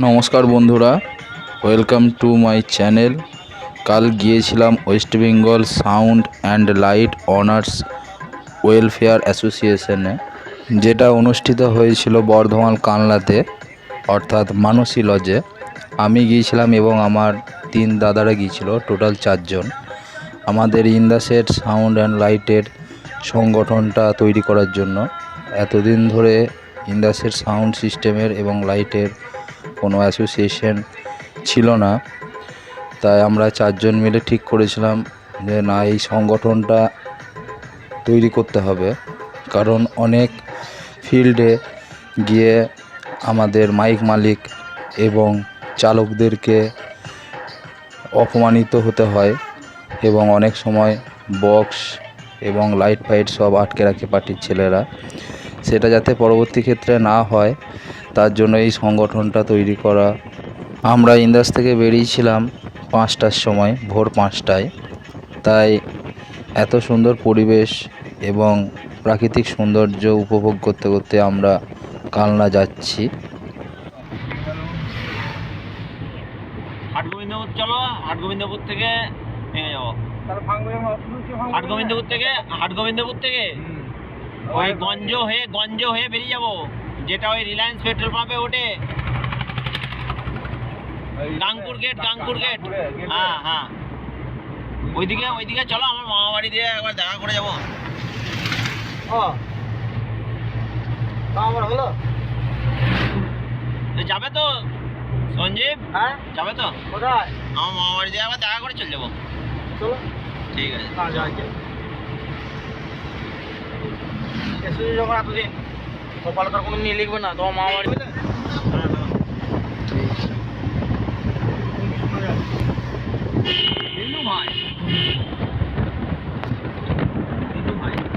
নমস্কার বন্ধুরা welcome to my channel কাল গিয়েছিলাম West Bengal sound and light owners welfare অ্যাসোসিয়েশনে যেটা অনুষ্ঠিত হয়েছিল বর্ধমান কানলাতে অর্থাৎ মানসী লজে আমি গিয়েছিলাম এবং আমার তিন দাদারা গিয়েছিল টোটাল চারজন। আমাদের ইন্দাসেট সাউন্ড অ্যান্ড লাইটের সংগঠনটা তৈরি করার জন্য, এতদিন ধরে ইন্দাসেট সাউন্ড সিস্টেমের এবং লাইটের কোনো অ্যাসোসিয়েশন ছিল না। তাই আমরা চারজন মিলে ঠিক করেছিলাম যে, না, এই সংগঠনটা তৈরি করতে হবে। কারণ অনেক ফিল্ডে গিয়ে আমাদের মাইক মালিক এবং চালকদেরকে অপমানিত হতে হয় এবং অনেক সময় বক্স এবং লাইট ফাইট সব আটকে রাখে পার্টির ছেলেরা। সেটা যাতে পরবর্তী ক্ষেত্রে না হয় তার জন্য এই সংগঠনটা তৈরি করা। আমরা ইন্দাস থেকে বেরিয়েছিলাম পাঁচটার সময় ভোর পাঁচটায়। তাই এত সুন্দর পরিবেশ এবং প্রাকৃতিক সৌন্দর্য উপভোগ করতে করতে আমরা কালনা যাচ্ছি। হাটগোবিন্দপুর চলো হাটগোবিন্দপুর থেকে ভেঙে যাব। হাটগোবিন্দপুর থেকে? হাটগোবিন্দপুর থেকে? ওই গঞ্জ হয়ে গঞ্জ হয়ে বেরিয়ে যাব। যেটা ওই রিলায়েন্স পেট্রোল পাম্পে ওঠে। গাংপুর গেট গাংপুর গেট হ্যাঁ হ্যাঁ। ওইদিকে ওইদিকে চলো আমার মামা বাড়ি দিয়ে একবার দেখা করে যাব। তো যাবে তো সঞ্জীব? হ্যাঁ? যাবে তো? কোথায়? আমার মামা বাড়ি দিয়ে একবার দেখা করে চলে যাব। চলো। ঠিক আছে। এসেছি যখন এতদিন। কপালে তো আর কোনো নিয়ে লিখবে না তোমার মা বাড়ি।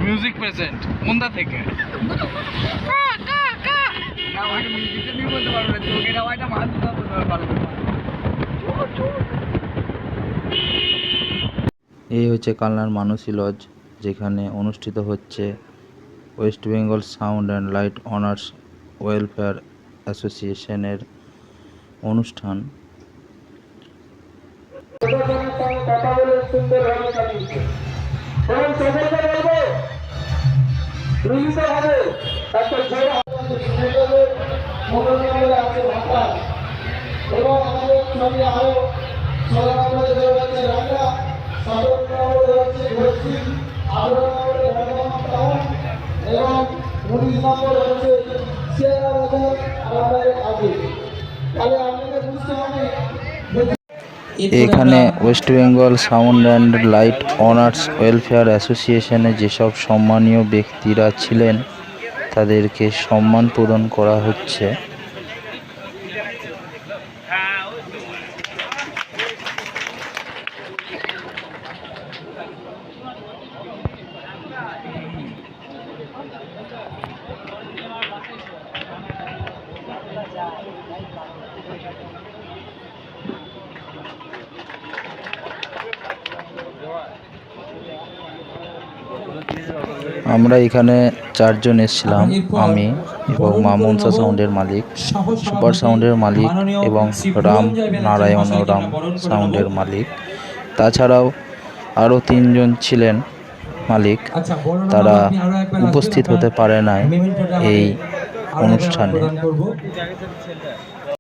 মিউজিক প্রেজেন্ট মুন্দা থেকে। এই হচ্ছে কালনার মানসী লজ, যেখানে অনুষ্ঠিত হচ্ছে West Bengal sound and light owners welfare অ্যাসোসিয়েশনের অনুষ্ঠান। এবং সকলকে বলব মিলিত হবে একটা জোড়া মনোরঞ্জনের আছে ভাষা এবং আমাদের সঙ্গে আরও ছয় নম্বরে রয়েছে রাজা সাত নম্বরে রয়েছে ঘোষী আঠারো নম্বরে ভগবান টাউন এবং উনিশ নম্বর শিয়ারা বাজার আগে তাহলে আপনাদের বুঝতে হবে এখানে West Bengal sound and light owners welfare অ্যাসোসিয়েশনে যেসব সম্মানীয় ব্যক্তিরা ছিলেন, তাদেরকে সম্মান প্রদান করা হচ্ছে। আমরা এখানে চারজন এসেছিলাম, আমি এবং মামুনসা সাউন্ডের মালিক, সুপার সাউন্ডের মালিক এবং রাম নারায়ণ রাম সাউন্ডের মালিক। তাছাড়াও আরও তিনজন ছিলেন মালিক, তারা উপস্থিত হতে পারে নাই এই অনুষ্ঠানে।